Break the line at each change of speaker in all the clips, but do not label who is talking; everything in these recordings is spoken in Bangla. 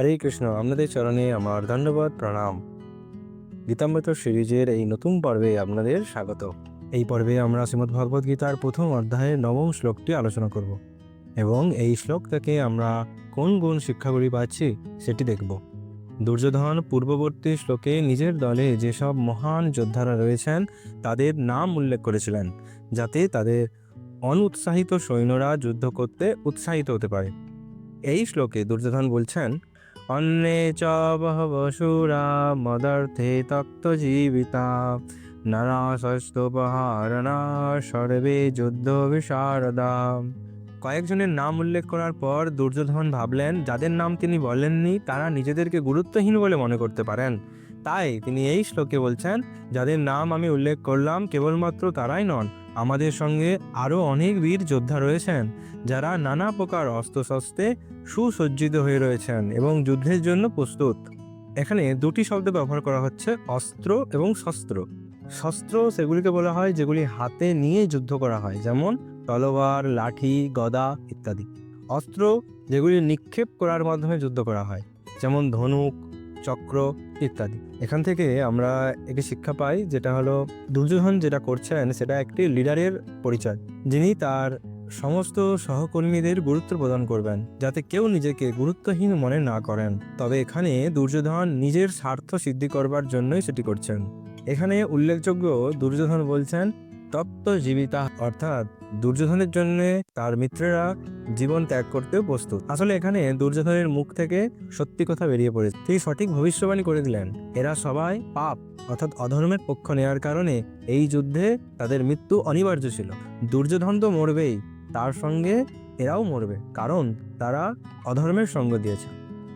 হরে কৃষ্ণ, আপনাদের চরণে আমার ধন্যবাদ, প্রণাম। গীতামৃত সিরিজের এই নতুন পর্বে আপনাদের স্বাগত। এই পর্বে আমরা শ্রীমদ্ ভগবদ গীতার প্রথম অধ্যায়ের নবম শ্লোকটি আলোচনা করব এবং এই শ্লোক থেকে আমরা কোন গুণ শিক্ষাগুলি পাচ্ছি সেটি দেখব। দুর্যোধন পূর্ববর্তী শ্লোকে নিজের দলে যেসব মহান যোদ্ধারা রয়েছেন, তাদের নাম উল্লেখ করেছিলেন, যাতে তাদের অনুৎসাহিত সৈন্যরা যুদ্ধ করতে উৎসাহিত হতে পারে। এই শ্লোকে দুর্যোধন বলছেন, অন্যে চ মদার্থে মদর্থে নানা জীবিতা নারাশস্তোপহারণা সর্বে যুদ্ধ বিশারদা। কয়েকজনের নাম উল্লেখ করার পর দুর্যোধন ভাবলেন, যাদের নাম তিনি বলেননি, তারা নিজেদেরকে গুরুত্বহীন বলে মনে করতে পারেন। তাই তিনি এই শ্লোকে বলছেন, যাদের নাম আমি উল্লেখ করলাম কেবলমাত্র তারাই নন, আমাদের সঙ্গে আরও অনেক বীর যোদ্ধা রয়েছেন, যারা নানা প্রকার অস্ত্রশস্ত্রে সুসজ্জিত হয়ে রয়েছেন এবং যুদ্ধের জন্য প্রস্তুত। এখানে দুটি শব্দ ব্যবহার করা হচ্ছে, অস্ত্র এবং শস্ত্র। শস্ত্র সেগুলিকে বলা হয়, যেগুলি হাতে নিয়ে যুদ্ধ করা হয়, যেমন তলোয়ার, লাঠি, গদা ইত্যাদি। অস্ত্র যেগুলি নিক্ষেপ করার মাধ্যমে যুদ্ধ করা হয়, যেমন ধনুক চক্র ইত্যাদি। এখান থেকে আমরা একটি শিক্ষা পাই, যেটা হলো দুর্যোধন যেটা করছেন, সেটা একটি লিডারের পরিচয়। যিনি তার সমস্ত সহকর্মীদের গুরুত্ব প্রদান করবেন, যাতে কেউ নিজেকে গুরুত্বহীন মনে না করেন। তবে এখানে দুর্যোধন নিজের স্বার্থ সিদ্ধি করবার জন্যই সেটি করছেন। এখানে উল্লেখযোগ্য দুর্যোধন বলছেন তপ্ত জীবিতা অর্থাৎ দুর্যোধনের জন্য তার মিত্রেরা জীবন ত্যাগ করতেও প্রস্তুত। আসলে এখানে দুর্যোধনের মুখ থেকে সত্যি কথা বেরিয়ে পড়েছে। তিনি সঠিক ভবিষ্যবাণী করে দিলেন। এরা সবাই পাপ, অর্থাৎ অধর্মের পক্ষ নেওয়ার কারণে এই যুদ্ধে তাদের মৃত্যু অনিবার্য ছিল। দুর্যোধন তো মরবেই, তার সঙ্গে এরাও মরবে, কারণ তারা অধর্মের সঙ্গ দিয়েছে।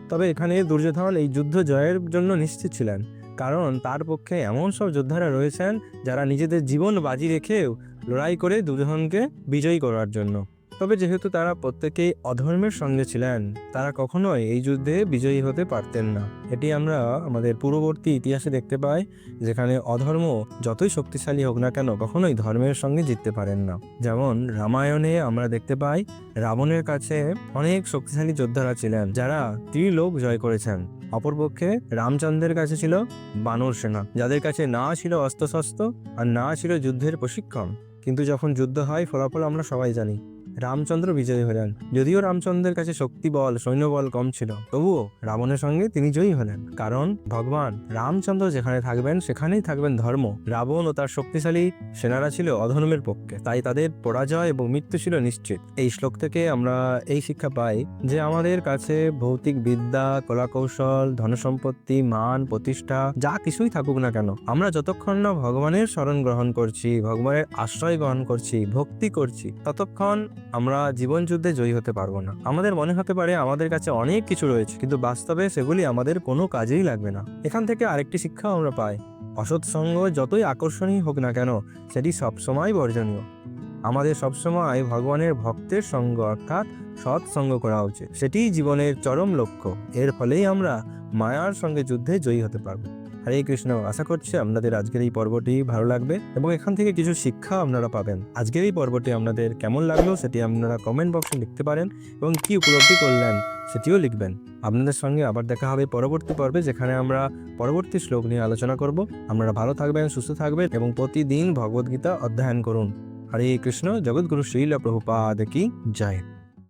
তবে এখানে দুর্যোধন এই যুদ্ধ জয়ের জন্য নিশ্চিত ছিলেন। কারণ তার পক্ষে এমন সব যোদ্ধারা রয়েছেন যারা নিজেদের জীবন বাজি রেখেও লড়াই করে দুজনকে বিজয়ী করার জন্য। তবে যেহেতু তারা প্রত্যেকেই অধর্মের সঙ্গে ছিলেন, তারা কখনোই এই যুদ্ধে বিজয়ী হতে পারতেন না। এটি আমরা আমাদের পূর্ববর্তী ইতিহাসে দেখতে পাই, যেখানে অধর্ম যতই শক্তিশালী হোক না কেন কখনোই ধর্মের সঙ্গে জিততে পারেন না। যেমন রামায়ণে আমরা দেখতে পাই, রাবণের কাছে অনেক শক্তিশালী যোদ্ধারা ছিলেন, যারা ত্রিলোক জয় করেছেন। অপরপক্ষে রামচন্দ্রের কাছে ছিল বানর সেনা, যাদের কাছে না ছিল অস্ত্রশস্ত্র আর না ছিল যুদ্ধের প্রশিক্ষণ। কিন্তু যখন যুদ্ধ হয়, ফলাফল আমরা সবাই জানি। রামচন্দ্র বিজয়ী হলেন। যদিও রামচন্দ্রের কাছে শক্তি বল সৈন্যবল কম ছিল, তবুও রাবণের সঙ্গে তিনি জয়ী হলেন। কারণ ভগবান রামচন্দ্র যেখানে থাকবেন, সেখানেই থাকবেন ধর্ম। রাবণ ও তার শক্তিশালী সেনারা ছিল অধর্মের পক্ষে, তাই তাদের পরাজয় এবং মৃত্যু ছিল নিশ্চিত। এই শ্লোক থেকে আমরা এই শিক্ষা পাই যে আমাদের কাছে ভৌতিক বিদ্যা, কলাকৌশল, ধনসম্পত্তি, মান, প্রতিষ্ঠা, যা কিছুই থাকুক না কেন, আমরা যতক্ষণ না ভগবানের স্মরণ গ্রহণ করছি, ভগবানের আশ্রয় গ্রহণ করছি, ভক্তি করছি, ততক্ষণ আমরা জীবন যুদ্ধে জয়ী হতে পারব না। আমাদের মনে হতে পারে আমাদের কাছে অনেক কিছু রয়েছে, কিন্তু বাস্তবে সেগুলি আমাদের কোনো কাজেই লাগবে না। এখান থেকে আরেকটি শিক্ষা আমরা পাই। অসৎ সঙ্গ যতই আকর্ষণীয় হোক না কেন, সেটি সবসময় বর্জনীয়। আমাদের সবসময় ভগবানের ভক্তের সঙ্গ অর্থাৎ সৎ সঙ্গ করা উচিত। সেটিই জীবনের চরম লক্ষ্য। এর ফলেই আমরা মায়ার সঙ্গে যুদ্ধে জয়ী হতে পারব। হরে কৃষ্ণ, আশা করছি আপনাদের আজকের এই পর্বটি ভালো লাগবে এবং এখান থেকে কিছু শিক্ষা আপনারা পাবেন। আজকের এই পর্বটি আপনাদের কেমন লাগল সেটি আপনারা কমেন্ট বক্সে লিখতে পারেন এবং কি উপলব্ধি করলেন সেটিও লিখবেন। আপনাদের সঙ্গে আবার দেখা হবে পরবর্তী পর্বে যেখানে আমরা পরবর্তী শ্লোক নিয়ে আলোচনা করব। আপনারা ভালো থাকবেন, সুস্থ থাকবেন এবং প্রতিদিন ভগবদ্গীতা অধ্যয়ন করুন। হরে কৃষ্ণ, জগৎগুরু শ্রীল প্রভুপাদ কি জয়।